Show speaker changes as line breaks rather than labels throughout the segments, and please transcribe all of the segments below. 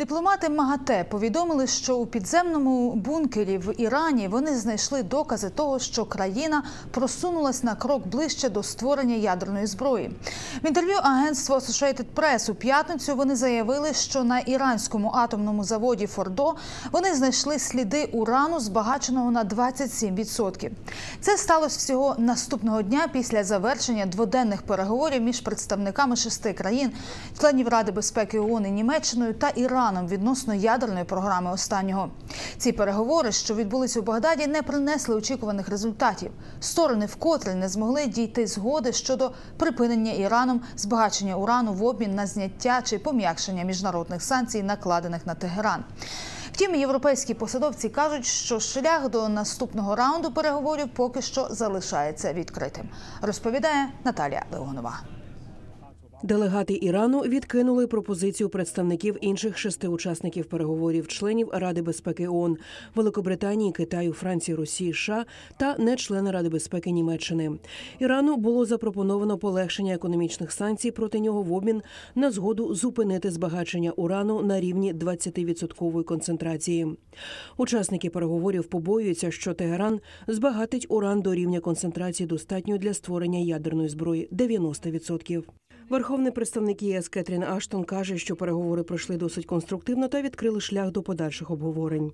Дипломати МАГАТЕ повідомили, що у підземному бункері в Ірані вони знайшли докази того, що країна просунулась на крок ближче до створення ядерної зброї. В інтерв'ю агентству Associated Press у п'ятницю вони заявили, що на іранському атомному заводі Фордо вони знайшли сліди урану, збагаченого на 27%. Це сталося всього наступного дня після завершення дводенних переговорів між представниками шести країн, членів Ради безпеки ООН і Німеччиною та Іраном відносно ядерної програми останнього. Ці переговори, що відбулись у Багдаді, не принесли очікуваних результатів. Сторони вкотре не змогли дійти згоди щодо припинення Іраном збагачення урану в обмін на зняття чи пом'якшення міжнародних санкцій, накладених на Тегеран. Втім, європейські посадовці кажуть, що шлях до наступного раунду переговорів поки що залишається відкритим. Розповідає Наталія Леонова.
Делегати Ірану відкинули пропозицію представників інших шести учасників переговорів, членів Ради безпеки ООН – Великобританії, Китаю, Франції, Росії, США та не члени Ради безпеки Німеччини. Ірану було запропоновано полегшення економічних санкцій проти нього в обмін на згоду зупинити збагачення урану на рівні 20% концентрації. Учасники переговорів побоюються, що Тегеран збагатить уран до рівня концентрації достатньо для створення ядерної зброї 90%. Верховний представник ЄС Кетрін Аштон каже, що переговори пройшли досить конструктивно та відкрили шлях до подальших обговорень.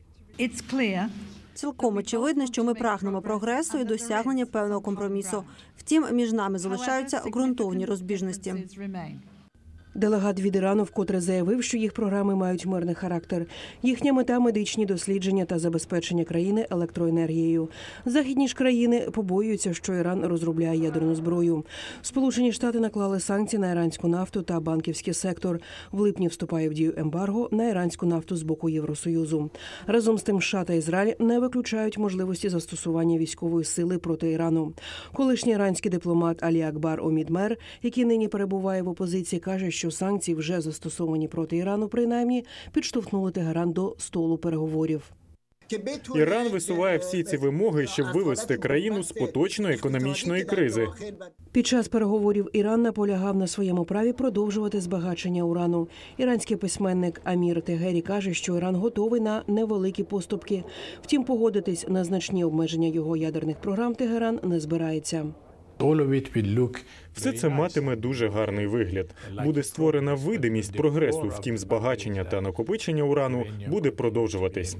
Цілком очевидно, що ми прагнемо прогресу і досягнення певного компромісу. Втім, між нами залишаються ґрунтовні розбіжності.
Делегат від Ірану вкотре заявив, що їх програми мають мирний характер. Їхня мета медичні дослідження та забезпечення країни електроенергією. Західні ж країни побоюються, що Іран розробляє ядерну зброю. Сполучені Штати наклали санкції на іранську нафту та банківський сектор. В липні вступає в дію ембарго на іранську нафту з боку Євросоюзу. Разом з тим, США та Ізраїль не виключають можливості застосування військової сили проти Ірану. Колишній іранський дипломат Алі Акбар Омідмер, який нині перебуває в опозиції, каже, що що санкції вже застосовані проти Ірану, принаймні підштовхнули Тегеран до столу переговорів.
Іран висуває всі ці вимоги, щоб вивести країну з поточної економічної кризи.
Під час переговорів Іран наполягав на своєму праві продовжувати збагачення урану. Іранський письменник Амір Тегері каже, що Іран готовий на невеликі поступки. Втім, погодитись на значні обмеження його ядерних програм Тегеран не збирається.
Все це матиме дуже гарний вигляд. Буде створена видимість прогресу. Втім, збагачення та накопичення урану буде продовжуватись.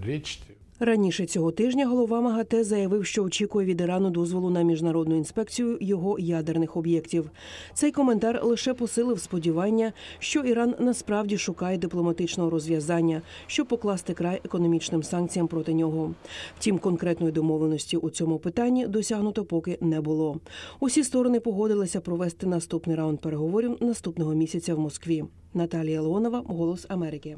Раніше цього тижня голова МАГАТЕ заявив, що очікує від Ірану дозволу на міжнародну інспекцію його ядерних об'єктів. Цей коментар лише посилив сподівання, що Іран насправді шукає дипломатичного розв'язання, щоб покласти край економічним санкціям проти нього. Втім, конкретної домовленості у цьому питанні досягнуто поки не було. Усі сторони погодилися провести наступний раунд переговорів наступного місяця в Москві. Наталія Леонова, Голос Америки.